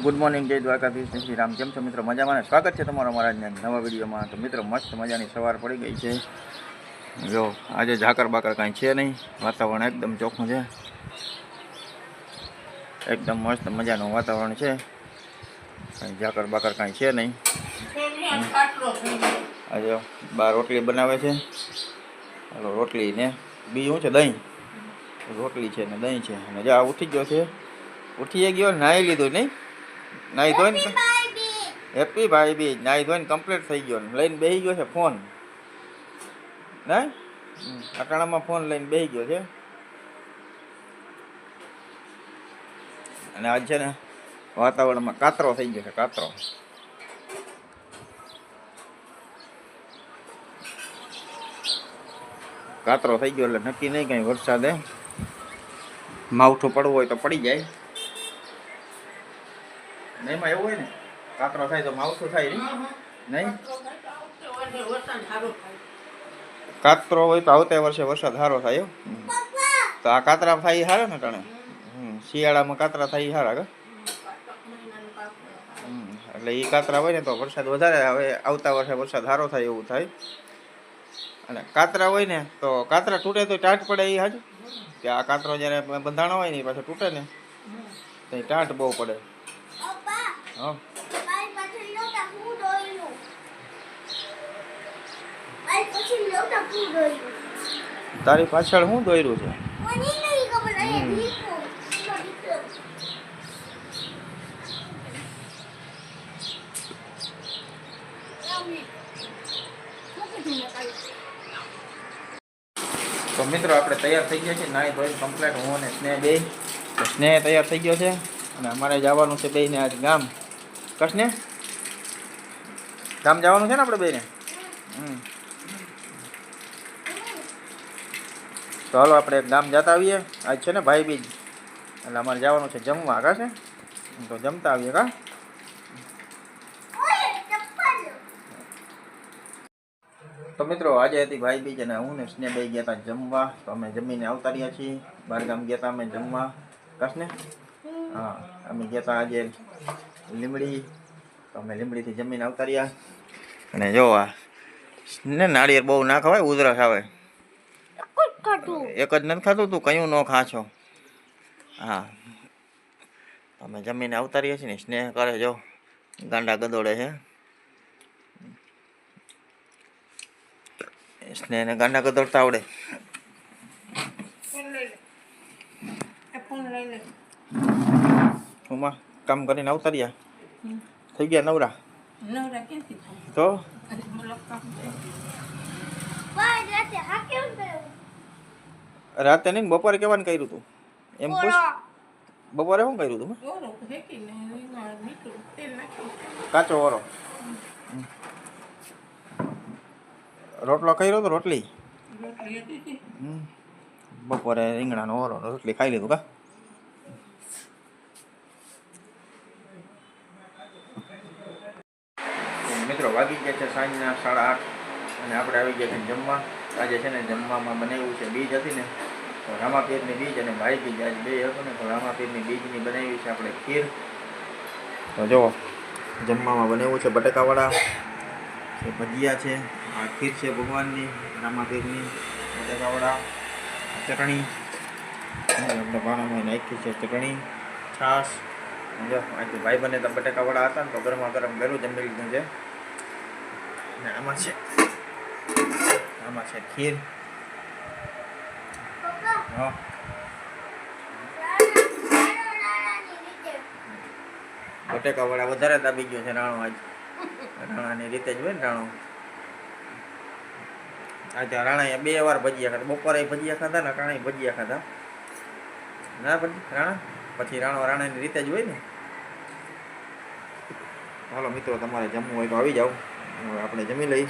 Good morning જય દ્વારકાધીશ, જય શ્રી રામ. કેમ છો મિત્રો? મજામાં ને? સ્વાગત છે તમારા મારા આજના નવા વિડીયોમાં. તો મિત્રો, મસ્ત મજાની સવાર પડી ગઈ છે. જો, આજે ઝાકર બાકર કાંઈ છે નહીં. વાતાવરણ એકદમ ચોખ્ખું છે. એકદમ મસ્ત મજાનું વાતાવરણ છે. કાંઈ ઝાકર બાકર કાંઈ છે નહીં. આજે બા રોટલી બનાવે છે. હાલો, રોટલી ને બીજું છે, દહીં. રોટલી છે ને દહીં છે. અને જો ઉઠી ગયો છે. ઉઠી ગયો નાહી લીધું નહીં. નાહી ધોઈને હેપી ભાઈ બી નાહી ધોઈને કમ્પ્લીટ થઈ ગયો ને. લઈને બેસી ગયો છે ફોન ના અટાણામાં ફોન લઈને બેસી ગયો છે. અને આજ છે ને વાતાવરણમાં કાતરો થઈ ગયો છે કાતરો. કાતરો થઈ ગયો એટલે નક્કી નહીં કઈ વરસાદે. માવઠું પડવું હોય તો પડી જાય. ને એમાં એવું હોય ને કાતરો થાય તો માવઠું થાય નહીં નહીં? કાતરો હોય તો આવતા વર્ષે વરસાદ સારો થાય તો આ કાતરા થાય એ સારા ને ટાણે? શિયાળામાં કાતરા થાય સારા કા. એટલે એ કાતરા હોય ને તો વરસાદ વધારે આવે, આવતા વર્ષે વરસાદ સારો થાય એવું થાય. અને કાતરા હોય ને તો કાતરા તૂટે તો ટાટ પડે એ હાજુ. કે આ કાતરો જ્યારે બંધાણો હોય ને એ પાછો તૂટે ને, તો ટાટ બહુ પડે. હા. તારી પાછળ હું દોર્યું છે? તો મિત્રો આપણે તૈયાર થઈ ગયા છે નાય ધોઈ કમ્પ્લેટ હું અને સ્નેહ બે. સ્નેહ તૈયાર થઈ ગયો છે. અને અમારે જવાનું છે બેયને આજ ગામ. કશને? ગામ જવાનું છે ને આપણે બેને? તો હાલો આપણે ગામ જતા આવીએ. આજ છે ને ભાઈ બીજ એટલે અમારે જવાનું છે જમવા કા છે? તો જમતા આવીએ કા? તો મિત્રો આજે હતી ભાઈ બીજ અને હું ને સ્નેહ બે ગયા હતા જમવા. તો અમે જમીને આવતા રહ્યા છીએ. બહાર ગામ ગયા હતા અમે જમવા. કશને? હા અમે ગયા હતા આજે લીમડી તો અમે લીમડીથી જમીન આવતા અને જો આ ને નાળિયેર બહુ ના ખવાય ઉધરસ આવે. એક જ નથી ખાતું તું કયું ન ખા છો હા. અમે જમીને આવતા રહીએ છીએ ને સ્નેહ કરે જો. ગાંડા ગદોડે છે. સ્નેહને ગાંડા ગદોડતા આવડે. હુંમાં કામ કરીને આવતા રહ્યા થઈ ગયા નવરા તો રાતે નહીં બપોરે કેવાનું કર્યું તું એમ પૂછ બપોરે શું કર્યું તું કાચો ઓરો. રોટલો કર્યો તો રોટલી બપોરે રીંગણાનો ઓરો રોટલી ખાઈ લીધું કા મિત્રો વાગી ગયા છે સાંજના સાડા આઠ અને આપણે આવી ગયા છે જમવા. આજે છે ને જમવામાં બનાવ્યું છે બીજ હતી ને, તો રામાપીરની બીજ અને ભાઈ બીજ આજે બે હતું ને, તો રામાપીરની બીજની બનાવી છે આપણે ખીર. તો જુઓ, જમવામાં બનાવ્યું છે બટેકાવાળા છે ભજીયા છે, આ ખીર છે ભગવાનની, રામાપીરની બટેકાવાળા ચટણી આપણે ભાણામાં નાખી છે ચટણી, છાશ. જો, આજે ભાઈ બને તો બટેકાવાળા હતા ને, તો ગરમા ગરમ ગરું જમી લીધું છે. ને આમાં છે આમાં છે ખીર હા બટેકાવાળા વધારે દાબી ગયો છે રાણો આજ. રાણાની રીતે જ હોય ને રાણો. આજે રાણાએ બે વાર ભજીયા ખાધા. બપોરે ભજીયા ખાધા ને રાણાએ ભજીયા ખાધા. ના પછી રાણા? પછી રાણો રાણાની રીતે જ હોય ને. હાલો મિત્રો તમારે જમવું હોય તો આવી જાઓ. આપણે જમી લઈ